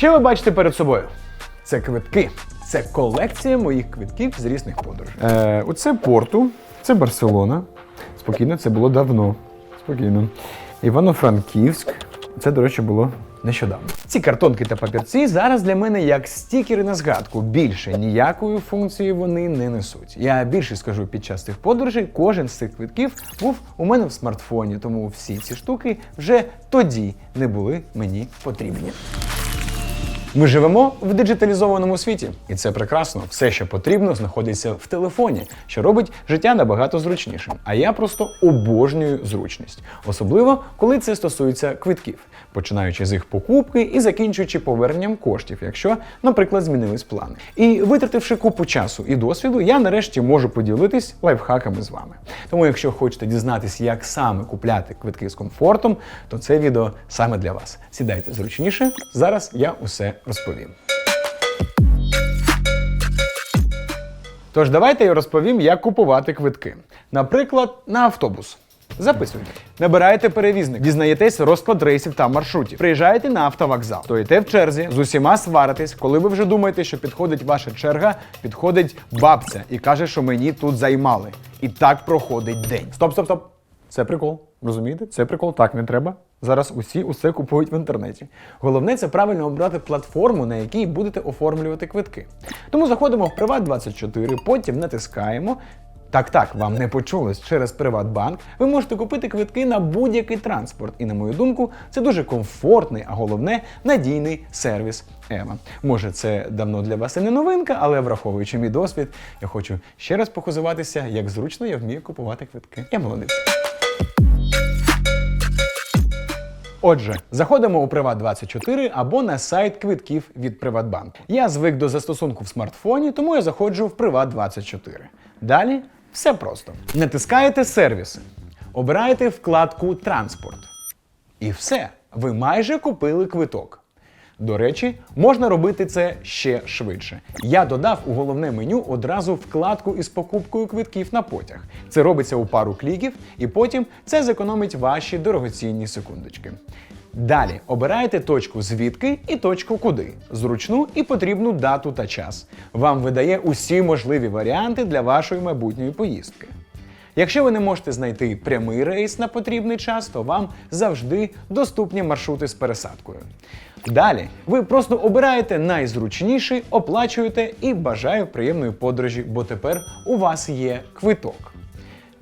Що ви бачите перед собою? Це квитки. Це колекція моїх квитків з різних подорожей. Е, оце Порту, це Барселона. Спокійно, це було давно. Спокійно. Івано-Франківськ. Це, до речі, було нещодавно. Ці картонки та папірці зараз для мене як стікери на згадку. Більше ніякої функції вони не несуть. Я більше скажу під час цих подорожей, кожен з цих квитків був у мене в смартфоні, тому всі ці штуки вже тоді не були мені потрібні. Ми живемо в диджиталізованому світі, і це прекрасно. Все, що потрібно, знаходиться в телефоні, що робить життя набагато зручнішим. А я просто обожнюю зручність, особливо коли це стосується квитків, починаючи з їх покупки і закінчуючи поверненням коштів, якщо, наприклад, змінились плани. І витративши купу часу і досвіду, я нарешті можу поділитись лайфхаками з вами. Тому, якщо хочете дізнатися, як саме купляти квитки з комфортом, то це відео саме для вас. Сідайте зручніше. Зараз я усе розповім. Тож давайте я розповім, як купувати квитки. Наприклад, на автобус. Записуйте. Набираєте перевізник, дізнаєтесь розклад рейсів та маршрутів. Приїжджаєте на автовокзал, стоїте в черзі, з усіма сваритесь. Коли ви вже думаєте, що підходить ваша черга, підходить бабця і каже, що мені тут займали. І так проходить день. Стоп, стоп, стоп. Це прикол. Розумієте? Це прикол. Так не треба. Зараз усі усе купують в інтернеті. Головне це правильно обрати платформу, на якій будете оформлювати квитки. Тому заходимо в Приват24, потім натискаємо. Так, так, вам не почулось через Приватбанк. Ви можете купити квитки на будь-який транспорт. І на мою думку, це дуже комфортний, а головне надійний сервіс Ева. Може, це давно для вас і не новинка, але враховуючи мій досвід, я хочу ще раз похизуватися, як зручно я вмію купувати квитки. Я молодець. Отже, заходимо у Приват24 або на сайт квитків від Приватбанку. Я звик до застосунку в смартфоні, тому я заходжу в Приват24. Далі все просто. Натискаєте сервіси, обираєте вкладку Транспорт. І все, ви майже купили квиток. До речі, можна робити це ще швидше. Я додав у головне меню одразу вкладку із покупкою квитків на потяг. Це робиться у пару кліків, і потім це зекономить ваші дорогоцінні секундочки. Далі обираєте точку звідки і точку куди, зручну і потрібну дату та час. Вам видає усі можливі варіанти для вашої майбутньої поїздки. Якщо ви не можете знайти прямий рейс на потрібний час, то вам завжди доступні маршрути з пересадкою. Далі ви просто обираєте найзручніший, оплачуєте і бажаю приємної подорожі, бо тепер у вас є квиток.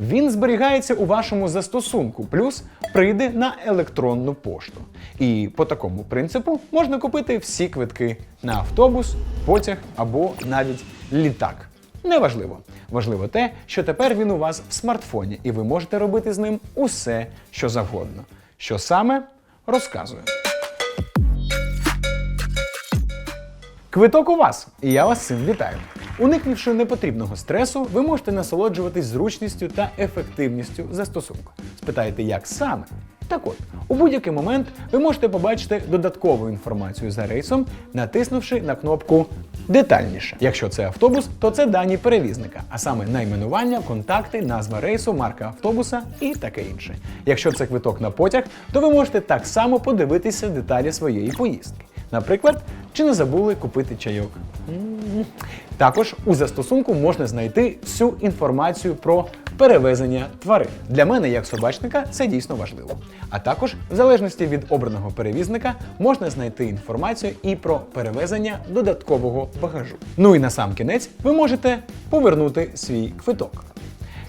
Він зберігається у вашому застосунку, плюс прийде на електронну пошту. І по такому принципу можна купити всі квитки на автобус, потяг або навіть літак. Неважливо. Важливо те, що тепер він у вас в смартфоні, і ви можете робити з ним усе, що завгодно. Що саме розказую. Квиток у вас, і я вас цим вітаю. Уникнувши непотрібного стресу, ви можете насолоджуватись зручністю та ефективністю застосунку. Спитаєте, як саме? Так от, у будь-який момент ви можете побачити додаткову інформацію за рейсом, натиснувши на кнопку Детальніше. Якщо це автобус, то це дані перевізника, а саме найменування, контакти, назва рейсу, марка автобуса і таке інше. Якщо це квиток на потяг, то ви можете так само подивитися деталі своєї поїздки. Наприклад, чи не забули купити чайок. Також у застосунку можна знайти всю інформацію про перевезення тварин. Для мене, як собачника, це дійсно важливо. А також, в залежності від обраного перевізника, можна знайти інформацію і про перевезення додаткового багажу. Ну і на сам кінець ви можете повернути свій квиток.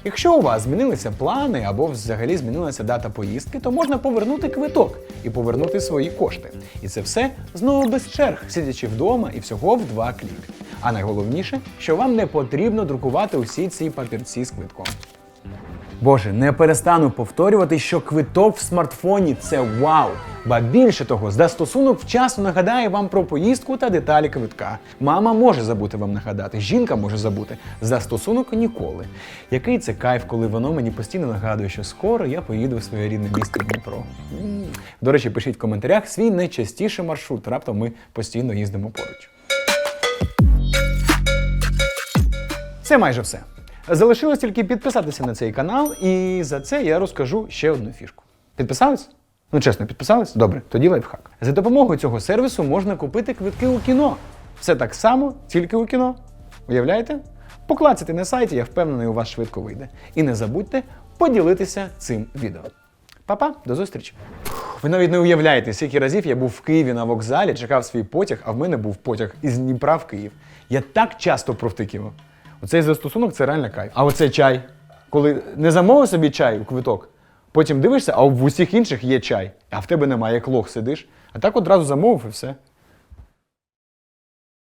Якщо у вас змінилися плани або взагалі змінилася дата поїздки, то можна повернути квиток і повернути свої кошти. І це все знову без черг, сидячи вдома і всього в два кліки. А найголовніше, що вам не потрібно друкувати усі ці папірці з квитком. Боже, не перестану повторювати, що квиток в смартфоні це вау! Ба більше того, застосунок вчасно нагадає вам про поїздку та деталі квитка. Мама може забути вам нагадати, жінка може забути. Застосунок ніколи. Який це кайф, коли воно мені постійно нагадує, що скоро я поїду в своє рідне місто Дніпро. До речі, пишіть в коментарях свій найчастіший маршрут. Раптом ми постійно їздимо поруч. Це майже все. Залишилось тільки підписатися на цей канал, і за це я розкажу ще одну фішку. Підписались? Ну чесно, підписались? Добре, тоді лайфхак. За допомогою цього сервісу можна купити квитки у кіно. Все так само, тільки у кіно. Уявляєте? Поклацайте на сайті, я впевнений, у вас швидко вийде. І не забудьте поділитися цим відео. Па-па, до зустрічі! Ви навіть не уявляєте, скільки разів я був в Києві на вокзалі, чекав свій потяг, а в мене був потяг із Дніпра в Київ. Я так часто провтиків. Оцей застосунок це реально кайф. А оце чай. Коли не замовив собі чай у квиток, потім дивишся, а в усіх інших є чай, а в тебе немає, як лох сидиш. А так одразу замовив і все.